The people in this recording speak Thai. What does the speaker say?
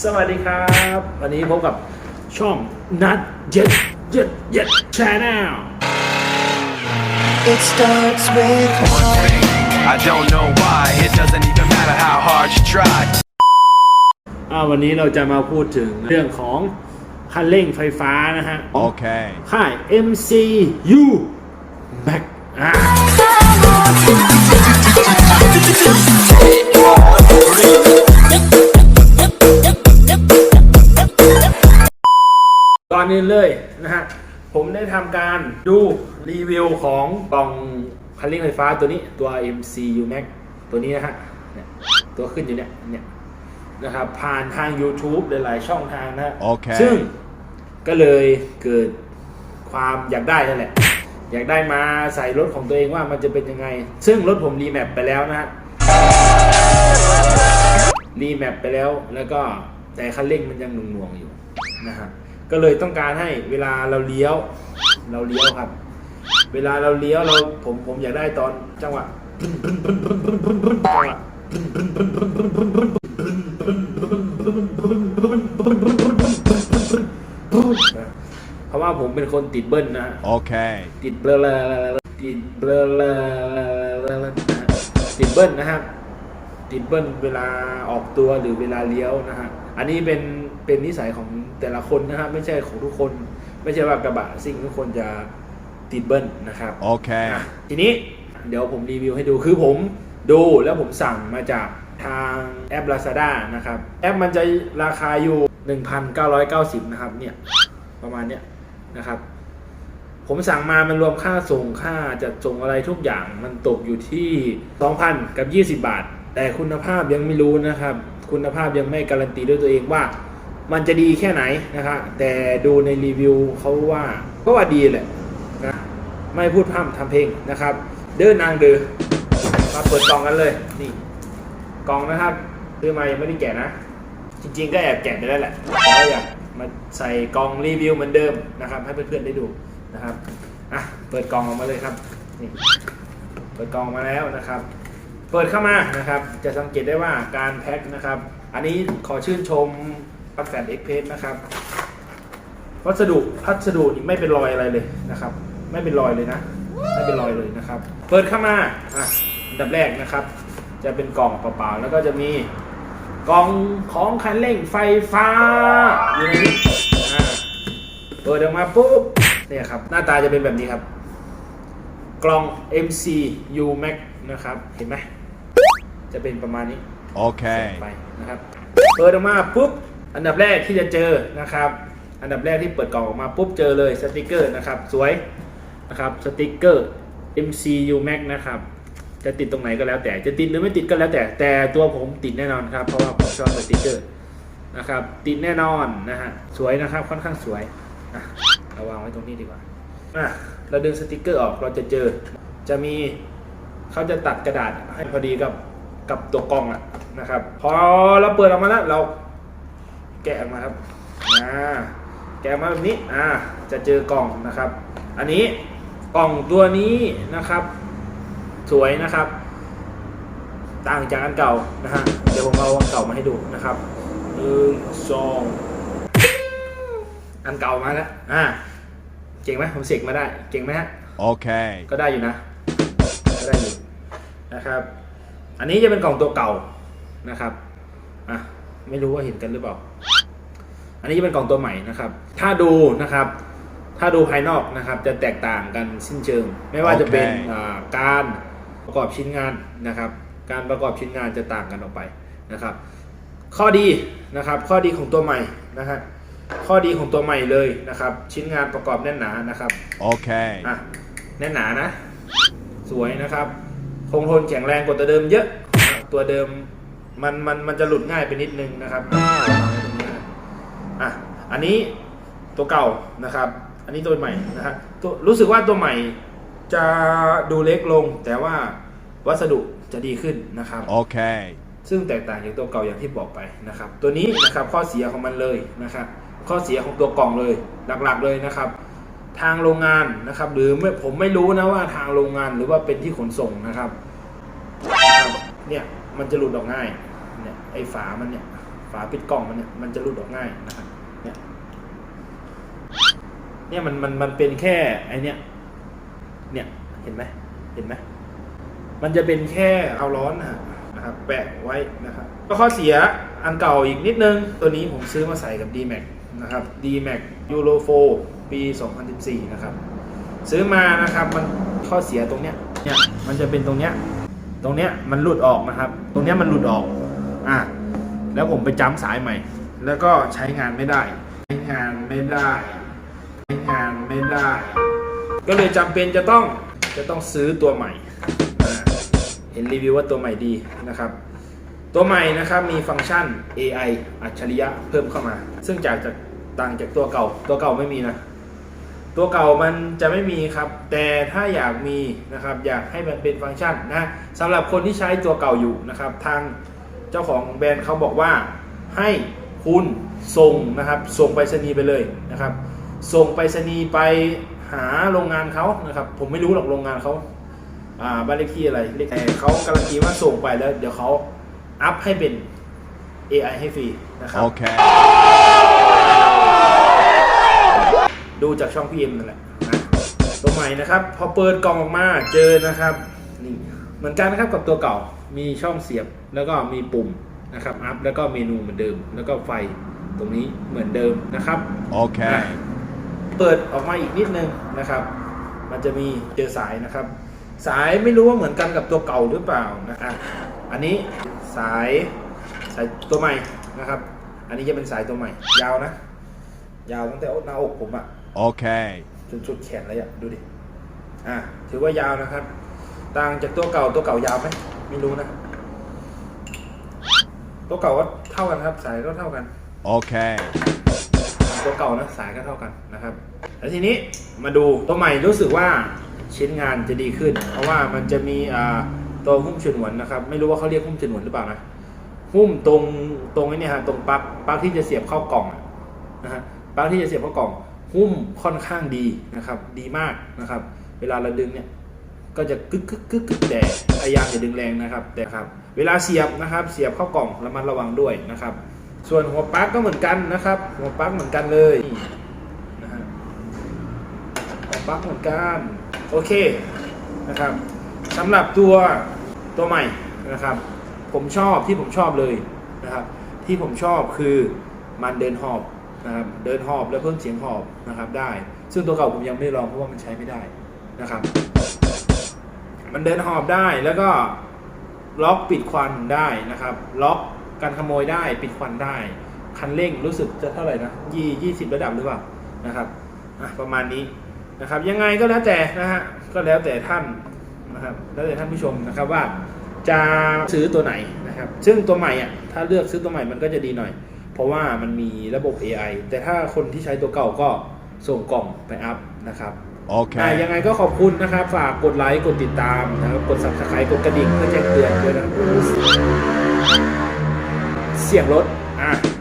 สวัสดีครับ วันนี้พบกับช่องนัดเย็ดเย็ดเย็ดชาแนล It starts with one. I don't know why, it doesn't even matter how hard you try. อ่าวันนี้เราจะมาพูดถึงเรื่องของคันเร่งไฟฟ้านะฮะ Okay. ค่าย MCU Max อ่า นอื่นเลยนะฮะผมได้ทำการดูรีวิวของกล่องคันเร่งไฟฟ้าตัวนี้ตัว MCU Max ตัวนี้นะฮะเนี่ยตัวขึ้นอยู่เนี่ยเนี่ยนะครับผ่านทาง YouTube หลาย ๆ ช่องทางนะฮะโอเคซึ่งก็เลยเกิดความอยากได้นั่นแหละ อยากได้มาใส่รถของตัวเองว่ามันจะเป็นยังไง ซึ่งรถผมรีแมปไปแล้วนะฮะรีแมปไปแล้วแล้วก็แต่คันเร่งมันยังหน่วงๆอยู่นะฮะ ก็เลยต้องการให้เวลาเราเลี้ยว เราเลี้ยวครับ เวลาเราเลี้ยวเราผมผมอยากได้ตอนจังหวะจังหวะเพราะว่าผมเป็นคนติดเบิ้ลนะฮะ Okay. ติดเบลอติดเบลอติดเบิ้ลนะครับ ติดเบิ้ลเวลาออกตัวหรือเวลาเลี้ยวนะฮะอันนี้เป็นเป็นนิสัยของ แต่ละคนนะครับไม่ใช่ของทุกคน ไม่ใช่ว่ากระบะซิ่งทุกคนจะติดเบิ้ลนะครับ Okay. อะทีนี้เดี๋ยวผมรีวิวให้ดูคือผมดูแล้วผมสั่งมาจากทางแอป Lazada นะครับ แอปมันจะราคาอยู่ 1,990 นะครับเนี่ยประมาณเนี้ยนะครับ ผมสั่งมามันรวมค่าส่งค่าจัดส่งอะไรทุกอย่างมันตกอยู่ที่ 2,000 กับ 20 บาท แต่คุณภาพยังไม่รู้นะครับ คุณภาพยังไม่การันตีด้วยตัวเองว่า มันจะดีแค่ไหนนะครับแต่ดูในรีวิวเขาว่าก็ว่าดีแหละนะไม่พูดพร่ำทำเพลงนะครับ เดินนางเดือมาเปิดกล่องกันเลยนี่กล่องนะครับซื้อมายังไม่ได้แกะนะ จริงๆก็แอบแกะไปแล้วแหละแต่ว่าอยากมาใส่กล่องรีวิวเหมือนเดิมนะครับ ให้เพื่อนๆได้ดูนะครับอะเปิดกล่องออกมาเลยครับนี่เปิดกล่องมาแล้วนะครับ เปิดเข้ามานะครับ จะสังเกตได้ว่าการแพ็คนะครับ อันนี้ขอชื่นชม ปักแฟนเอ็กเพสนะครับ วัสดุพัสดุนี่ไม่เป็นรอยอะไรเลยนะครับ ไม่เป็นรอยเลยนะ ไม่เป็นรอยเลยนะครับ เปิดเข้ามาอะอันดับแรกนะครับ จะเป็นกล่องเปล่าๆแล้วก็จะมีกล่องของคันเร่งไฟฟ้าอยู่ในนี้อ่าเปิดออกมาปุ๊บเนี่ยครับหน้าตาจะเป็นแบบนี้ครับ กล่อง MC U Max นะครับ เห็นไหมจะเป็นประมาณนี้ Okay. ไปนะครับ เปิดออกมาปุ๊บ อันดับแรกที่จะเจอนะครับ อันดับแรกที่เปิดกล่องออกมาปุ๊บเจอเลยสติกเกอร์นะครับ สวยนะครับสติกเกอร์ MCU Max นะครับ จะติดตรงไหนก็แล้วแต่จะติดหรือไม่ติดก็แล้วแต่ แต่ตัวผมติดแน่นอนครับ เพราะว่าผมชอบสติกเกอร์นะครับติดแน่นอนนะฮะสวยนะครับค่อนข้างสวยอะเอาวางไว้ตรงนี้ดีกว่าอะเราดึงสติกเกอร์ออกเราจะเจอ จะมีเขาจะตัดกระดาษให้พอดีกับกับตัวกล่องอะนะครับ พอเราเปิดออกมาแล้วเรา แกะออกมาครับอ่าแกะออกมาแบบนี้อ่าจะเจอกล่องนะครับ อันนี้กล่องตัวนี้นะครับ สวยนะครับ ต่างจากอันเก่านะฮะเดี๋ยวผมเอาอันเก่ามาให้ดูนะครับหนึ่งสองอันเก่ามาแล้วอ่าเก่งไหมผมเสกมาได้ เก่งไหมฮะ Okay. ก็ได้อยู่นะ ก็ได้อยู่นะครับ อันนี้จะเป็นกล่องตัวเก่านะครับอะไม่รู้ว่าเห็นกันหรือเปล่า อันนี้จะเป็นกล่องตัวใหม่นะครับ ถ้าดูนะครับ ถ้าดูภายนอกนะครับ จะแตกต่างกันสิ้นเชิง ไม่ว่าจะเป็นโอเคอ่าการประกอบชิ้นงานนะครับ การประกอบชิ้นงานจะต่างกันออกไปนะครับ ข้อดีนะครับ ข้อดีของตัวใหม่นะครับข้อดีของตัวใหม่เลยนะครับ ชิ้นงานประกอบแน่นหนานะครับ Okay. อะแน่นหนานะ สวยนะครับคงทนแข็งแรงกว่าตัวเดิมเยอะนะครับตัวเดิมมันมันมันจะหลุดง่ายไปนิดนึงนะครับ อะอันนี้ตัวเก่านะครับ อันนี้ตัวใหม่นะครับตัวรู้สึกว่าตัวใหม่จะดูเล็กลง แต่ว่าวัสดุจะดีขึ้นนะครับ Okay. ซึ่งแตกต่างจากตัวเก่าอย่างที่บอกไปนะครับ ตัวนี้นะครับข้อเสียของมันเลยนะครับ ข้อเสียของตัวกล่องเลยหลักๆเลยนะครับ ทางโรงงานนะครับ หรือไม่ผมไม่รู้นะว่าทางโรงงานหรือว่าเป็นที่ขนส่งนะครับนะครับเนี่ยมันจะหลุดออกง่ายเนี่ยไอ้ฝามันเนี่ยฝฝาปิดกล่องมันเนี่ยมันจะหลุดออกง่ายนะครับเนี่ย เนี่ยมันมันมันเป็นแค่ไอเนี่ยเนี่ยเห็นไหมเห็นไหมมันจะเป็นแค่เอาร้อนนะครับแปะไว้นะครับก็ข้อเสียอันเก่าอีกนิดนึง ตัวนี้ผมซื้อมาใส่กับ D-Max นะครับ D-Max Euro 4ปี 2014 นะครับ ซื้อมานะครับมันข้อเสียตรงเนี้ยเนี่ยมันจะเป็นตรงเนี้ยตรงเนี้ยมันหลุดออกนะครับ ตรงเนี้ยมันหลุดออกอะแล้วผมไปจ้ำสายใหม่ แล้วก็ใช้งานไม่ได้ ใช้งานไม่ได้ งานไม่ได้ ก็เลยจำเป็นจะต้องจะต้องซื้อตัวใหม่ เห็นรีวิวว่าตัวใหม่ดีนะครับ ตัวใหม่นะครับมีฟังก์ชัน AI อัจฉริยะเพิ่มเข้ามา ซึ่งจากจากต่างจากตัวเก่า ตัวเก่าไม่มีนะ ตัวเก่ามันจะไม่มีครับ แต่ถ้าอยากมีนะครับ อยากให้มันเป็นฟังก์ชันนะสำหรับคนที่ใช้ตัวเก่าอยู่นะครับ ทางเจ้าของแบรนด์เขาบอกว่าให้คุณส่งนะครับ ส่งไปรษณีย์ไปเลยนะครับ ส่งไปรษณีย์ไปหาโรงงานเขานะครับ ผมไม่รู้หรอกโรงงานเขาอ่าบ้านเลขที่อะไรเลขแต่เขาการันตีว่าส่งไปแล้ว เดี๋ยวเขาอัพให้เป็น AI ให้ฟรีนะครับ Okay. ดูจากช่องพีเอ็มนั่นแหละนะตัวใหม่นะครับ พอเปิดกล่องออกมาเจอนะครับนี่เหมือนกันนะครับกับตัวเก่ามีช่องเสียบแล้วก็มีปุ่มนะครับอัพแล้วก็เมนูเหมือนเดิม แล้วก็ไฟตรงนี้เหมือนเดิมนะครับ Okay. เปิดออกมาอีกนิดนึงนะครับ มันจะมีเจอสายนะครับ สายไม่รู้ว่าเหมือนกันกับตัวเก่าหรือเปล่านะอะอันนี้สายสายตัวใหม่นะครับ อันนี้จะเป็นสายตัวใหม่ ยาวนะ ยาวตั้งแต่หน้าอกผมอะ Okay. จนสุดแขนเลยอะดูดิอะถือว่ายาวนะครับ ต่างจากตัวเก่าตัวเก่ายาวไหมไม่รู้นะ ตัวเก่าก็เท่ากันครับ สายก็เท่ากัน Okay. ตัวเก่านะสายก็เท่ากันนะครับแล้วทีนี้มาดูตัวใหม่รู้สึกว่าชิ้นงานจะดีขึ้น เพราะว่ามันจะมีตัวหุ้มฉนวนนะครับ ไม่รู้ว่าเขาเรียกหุ้มฉนวนหรือเปล่านะหุ้มตรงตรงไอ้นี่ฮะตรงปลั๊กปลั๊กที่จะเสียบเข้ากล่องนะฮะปลั๊กที่จะเสียบเข้ากล่อง หุ้มค่อนข้างดีนะครับ ดีมากนะครับ เวลาเราดึงเนี่ยก็จะกึกกึกกึกกึกแต่พยายามอย่าดึงแรงนะครับแต่ครับ เวลาเสียบนะครับ เสียบเข้ากล่องระมัดระวังด้วยนะครับ ส่วนหัวปลั๊กก็เหมือนกันนะครับ หัวปลั๊กเหมือนกันเลยนะฮะหัวปลั๊กเหมือนกันโอเคนะครับสำหรับตัวตัวใหม่นะครับ ผมชอบที่ผมชอบเลยนะครับ ที่ผมชอบคือมันเดินหอบนะครับเดินหอบแล้วเพิ่มเสียงหอบนะครับได้ ซึ่งตัวเก่าผมยังไม่ได้ลองเพราะว่ามันใช้ไม่ได้นะครับ มันเดินหอบได้แล้วก็ล็อกปิดควันได้นะครับ ล็อก การขโมยได้ปิดควันได้ คันเร่งรู้สึกจะเท่าไหร่นะยี่ยี่สิบระดับหรือเปล่านะครับอะประมาณนี้นะครับ ยังไงก็แล้วแต่นะฮะก็แล้วแต่ท่านนะครับแล้วแต่ท่านผู้ชมนะครับว่าจะซื้อตัวไหนนะครับ ซึ่งตัวใหม่อะถ้าเลือกซื้อตัวใหม่มันก็จะดีหน่อย เพราะว่ามันมีระบบ AI แต่ถ้าคนที่ใช้ตัวเก่าก็ส่งกล่องไปอัพนะครับอะ Okay. ยังไงก็ขอบคุณนะครับ ฝากกดไลค์ กดติดตามนะครับ กด subscribe กดกระดิ่งเพื่อแจ้งเตือนด้วยนะครับ เสียงรถอะ